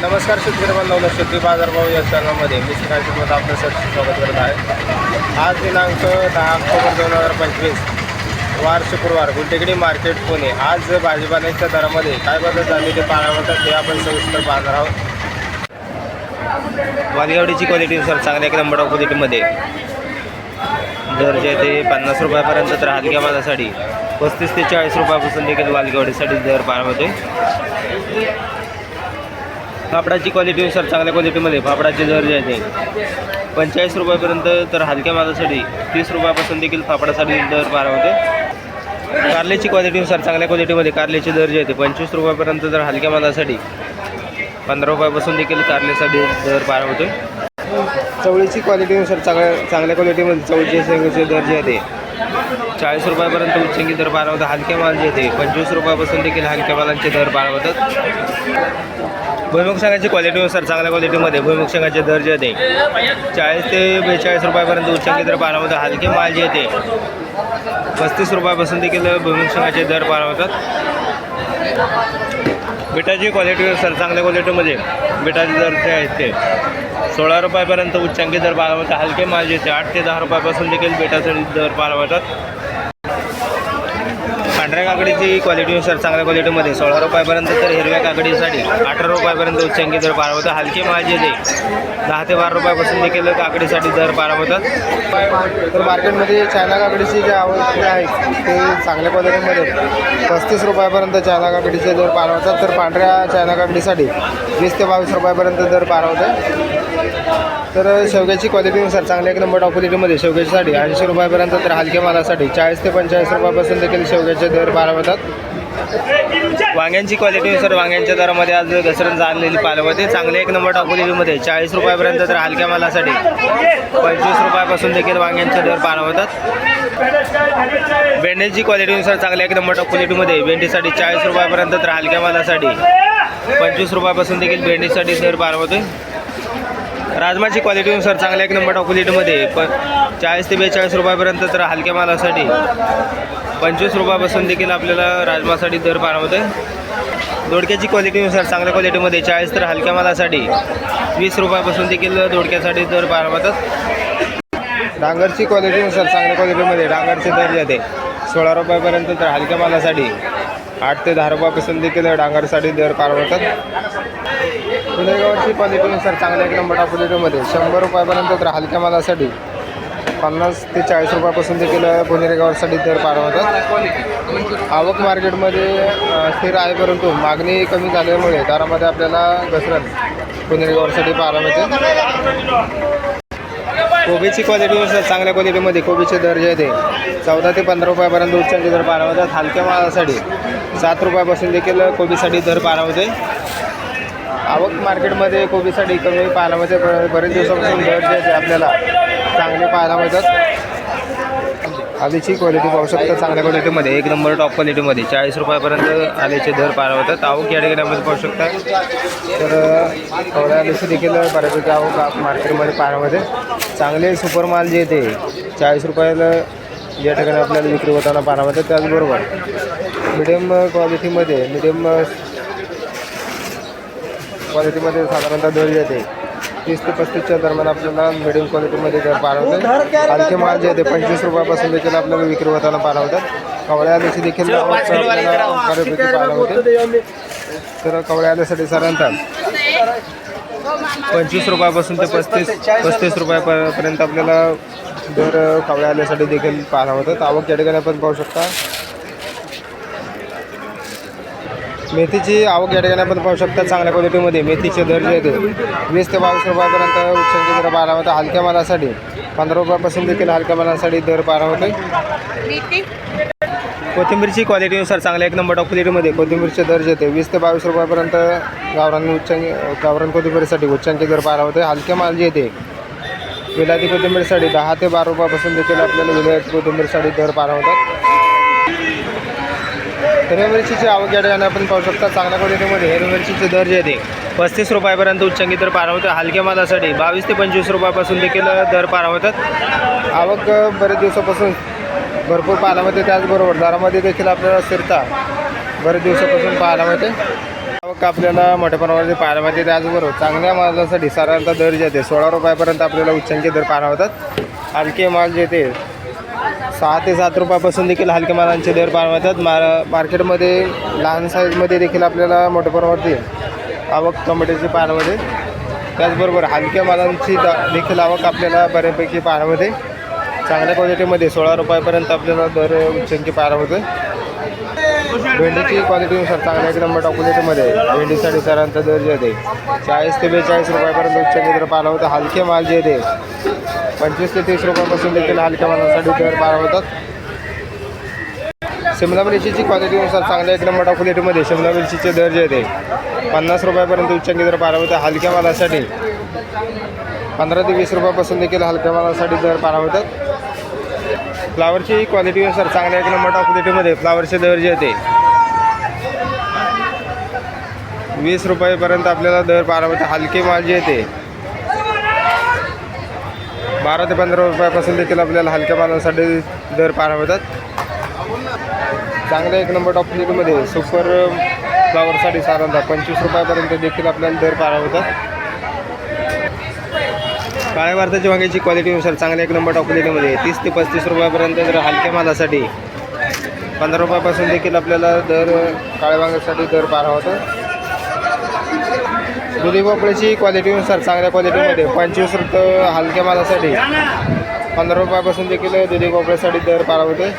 नमस्कार शेतकरी बांधवांनो शेती बाजारभाव या चॅनलमध्ये मी श्रीकांत आपलं सर स्वागत करत आहे. आज दिनांक दहा ऑक्टोबर दोन हजार पंचवीस वार शुक्रवार गुलटेकडी मार्केट पुणे. आज भाजीपाल्याच्या दरामध्ये काय बदल झाले ते पाहण्यावर ते आपण सविस्तर पाहणार आहोत. वालगावडीची सर चांगल्या एक नंबर क्वालिटीमध्ये दर जे ते पन्नास रुपयापर्यंत तर हलक्या मालासाठी पस्तीस ते चाळीस रुपयापासून देखील वालगावडीसाठी दर पाहण्यामध्ये फापडाची क्वालिटीनुसार चांगल्या क्वालिटीमध्ये फापडाचे दर जे आहेत पंचेचाळीस रुपयापर्यंत तर हलक्या मालासाठी तीस रुपयापासून देखील फापडासाठी दर बारा होते. कारल्याची क्वालिटीनुसार चांगल्या क्वालिटीमध्ये कारल्याचे दर जे आहेत पंचवीस रुपयापर्यंत तर हलक्या मालासाठी पंधरा रुपयापासून देखील कारल्यासाठी दर बारा होते. चवळीची क्वालिटीनुसार चांगल्या चांगल्या क्वालिटीमध्ये चवळीचे शेंगाचे दर जे आहे चाळीस रुपयापर्यंत उच्चंगी दर पार हलक्या माल जे ते पंचवीस रुपयापासून देखील हलक्या मालांचे दर पार होतात भुईमुग शेंगाची क्वालिटीनुसार चांगल्या क्वालिटीमध्ये भुईमुग शेंगाचे दर जे आहे ते चाळीस ते बेचाळीस रुपयापर्यंत उच्चंगी दर पार हलके माल जे आहे ते पस्तीस रुपयापासून देखील भुईमुग शेंगाचे दर बारावतात होतात बिटाची क्वालिटीनुसार चांगल्या क्वालिटीमध्ये बिटाचे दर जे आहेत ते सोळा रुपयापर्यंत उच्चांकी दर बारावतात हलके माल जे ते आठ ते दहा रुपयापासून देखील बिटाचे दर बारावतात पांढऱ्या काकडीची क्वालिटीनुसार चांगल्या क्वालिटीमध्ये सोळा रुपयापर्यंत तर हिरव्या काकडीसाठी अठरा रुपयापर्यंत उच्चांकी दर पार होतं हलके माझे ते दहा ते बारा रुपयापासून देखील काकडीसाठी दर पार होतात तर मार्केटमध्ये चायना काकडीची जे आवक आहेत ते चांगल्या क्वालिटीमध्ये पस्तीस रुपयापर्यंत चायना काकडीचे दर पार होतात तर पांढऱ्या चायना काकडीसाठी वीस ते बावीस रुपयापर्यंत दर पार होते तर शेवग्याची क्वालिटीनुसार चांगल्या एक नंबर टॉप क्वालिटीमध्ये शेवग्याच्यासाठी ऐंशी रुपयापर्यंत तर हलक्या मालासाठी चाळीस ते पंचेचाळीस रुपयापासून देखील शेवग्याचे दर बारा होतात वांग्यांची क्वालिटीनुसार वांग्यांच्या दरामध्ये आज घसरण झालेली पालवते. होते चांगल्या एक नंबर टॉप क्वालिटीमध्ये चाळीस रुपयापर्यंत तर हलक्या मालासाठी पंचवीस रुपयापासून देखील वांग्यांचे दर पार होतात भेंडीची क्वालिटीनुसार चांगल्या एक नंबर टॉप क्वालिटीमध्ये भेंडीसाठी चाळीस रुपयापर्यंत तर हलक्या मालासाठी पंचवीस रुपयापासून देखील भेंडीसाठी दर पार होते राजमाची क्वालिटीनुसार चांगल्या एक नंबर टॉप क्वालिटीमध्ये पण चाळीस ते बेचाळीस रुपयापर्यंत तर हलक्या मालासाठी. पंचवीस रुपयापासून देखील आपल्याला राजमासाठी दर पार होते दोडक्याची क्वालिटीनुसार चांगल्या क्वालिटीमध्ये चाळीस तर हलक्या मालासाठी. वीस रुपयापासून देखील दोडक्यासाठी दर पार होतात डांगरची क्वालिटीनुसार चांगल्या क्वालिटीमध्ये डांगरचे दर जाते सोळा रुपयापर्यंत तर हलक्या मालासाठी. आठ ते दहा रुपयापासून देखील डांगरसाठी दर पार होतात पुणेगावची क्वालिटीनुसार चांगल्या एक नंबर टॉप क्वालिटीमध्ये शंभर रुपयापर्यंत तर हलक्या मालासाठी. पन्नास ते चाळीस रुपयापासून देखील पुणेगावसाठी दर पार होतात. आवक मार्केटमध्ये स्थिर आहे परंतु मागणी कमी झाल्यामुळे दरामध्ये आपल्याला घसरण पुणेगावसाठी पाहायला मिळते. कोबीची क्वालिटीनुसार चांगल्या क्वालिटीमध्ये कोबीचे दर जे आहे ते चौदा ते पंधरा रुपयापर्यंत उच्चांचे दर पारा होतात. हलक्या मालासाठी सात रुपयापासून देखील कोबीसाठी दर पारा होते. आवक मार्केटमध्ये कोबीसाठी कमी पाहायला मिळते बरेच दिवसापासून दर जे आहे आपल्याला चांगले पाहायला मिळतात. आलेची क्वालिटी पाहू शकता चांगल्या क्वालिटीमध्ये एक नंबर टॉप क्वालिटीमध्ये चाळीस रुपयापर्यंत आलेचे दर पाहायला होतात आवक या ठिकाणी पाहू शकता. तर कवड्या आलेची देखील बऱ्यापैकी आवक मार्केटमध्ये मार्केटमध्ये मिळते. चांगले सुपर माल जे ते चाळीस रुपयाला या ठिकाणी आपल्याला विक्री होताना पाहायला मिळतात त्याचबरोबर मिडियम क्वालिटीमध्ये मिडियम क्वालिटीमध्ये साधारणतः दर जे ते तीस ते पस्तीसच्या दरम्यान आपल्याला मिडियम क्वालिटीमध्ये दर पार होते हलके माल जे आहे ते पंचवीस रुपयापासून देखील आपल्याला विक्री होताना होतात कवळ्या आल्याची देखील आपल्याला बऱ्यापैकी होते तर कवळ्या आल्यासाठी साधारणतः पंचवीस रुपयापासून ते पस्तीस पस्तीस रुपयापर्यंत आपल्याला दर कवळ्या आल्यासाठी देखील पाहायला होतात आवक या ठिकाणी आपण पाहू शकता. मेथीची आवक या ठिकाणी आपण पाहू शकता चांगल्या क्वालिटीमध्ये मेथीचे दर जे आहेत वीस ते बावीस रुपयापर्यंत उच्चांकी दर पारा होता हलक्या मालासाठी पंधरा रुपयापासून देखील हलक्या मालासाठी दर पारा होते कोथिंबीरची क्वालिटीनुसार चांगल्या एक नंबर टॉप क्वालिटीमध्ये कोथिंबीरचे दर जे ते वीस ते बावीस रुपयापर्यंत गावरान उच्चांकी गावरान कोथिंबीरसाठी उच्चांकी दर पारा होते हलके माल जे ते विलायती कोथिंबीरसाठी दहा ते बारा रुपयापासून देखील आपल्याला विलायती कोथिंबीरसाठी दर पारा होतात हिरव्या मिरचीची आवक या ठिकाणी आपण पाहू शकता चांगल्या क्वालिटीमध्ये हिरव्या मिरचीचे दर जे ते पस्तीस रुपयापर्यंत उच्चांकी दर पार हलक्या मालासाठी बावीस ते पंचवीस रुपयापासून देखील दर पार होतात आवक बरेच दिवसापासून भरपूर पाहायला मिळते. त्याचबरोबर दरामध्ये देखील आपल्याला स्थिरता बरेच दिवसापासून पाहायला मिळते. आवक आपल्याला मोठ्या प्रमाणामध्ये पाहायला मिळते. त्याचबरोबर चांगल्या मालासाठी साधारणतः दर जे ते सोळा रुपयापर्यंत आपल्याला उच्चांकी दर पाहायला होतात हलके माल जे ते सहा ते सात रुपयापासून देखील हलके मालांचे दर पाहायला मार मार्केटमध्ये लहान साईजमध्ये देखील आपल्याला मोठ्या प्रमाणावरती आवक टोमॅटोची पाण्यामध्ये त्याचबरोबर हलक्या मालांची दा देखील आवक आपल्याला बऱ्यापैकी पाहायला चांगल्या क्वालिटीमध्ये सोळा रुपयापर्यंत आपल्याला दर उच्चांकी पाहायला होते भेंडीची क्वालिटीनुसार चांगल्या एक नंबर क्वालिटीमध्ये भेंडीसाठी सरांचा दर जे आहे चाळीस ते बेचाळीस रुपयापर्यंत उच्च दर पाहायला होतं हलके माल जे आहे पंचवीस ते तीस रुपयापासून देखील हलक्या मालासाठी दर पाहायला होतात शिमला मिरचीची क्वालिटीनुसार चांगल्या एक नंबर क्वालिटीमध्ये शिमला मिरचीचे दर जे आहे पन्नास रुपयापर्यंत उच्चांकी दर पाहायला होतं हलक्या मालासाठी. पंधरा ते वीस रुपयापासून देखील हलक्या मालासाठी दर पाहायला होतात फ्लावरची क्वालिटी सर चांगल्या एक नंबर क्वालिटीमध्ये फ्लावरचे दर जे येते वीस रुपयेपर्यंत आपल्याला दर पाहायला हलके माल जे येते बारा ते पंधरा रुपयापासून देखील आपल्याला हलक्या मालासाठी दर पाहायला होतात चांगल्या एक नंबर टॉप क्वालिटीमध्ये सुपर फ्लावरसाठी साधारणतः पंचवीस रुपयापर्यंत देखील आपल्याला दर पाहायला होतात काळ्या भारताच्या वांग्याची क्वालिटीनुसार चांगल्या एक नंबर टॉप क्वालिटीमध्ये तीस ते पस्तीस रुपयापर्यंत जर हलक्या मालासाठी पंधरा रुपयापासून देखील आपल्याला दर काळ्या वांग्यासाठी दर बारा होता. दुधी भोपळ्याची क्वालिटीनुसार चांगल्या क्वालिटीमध्ये पंचवीस रुपये हलक्या मालासाठी पंधरा रुपयापासून देखील दुधी भोपळ्यासाठी दर बारा होते.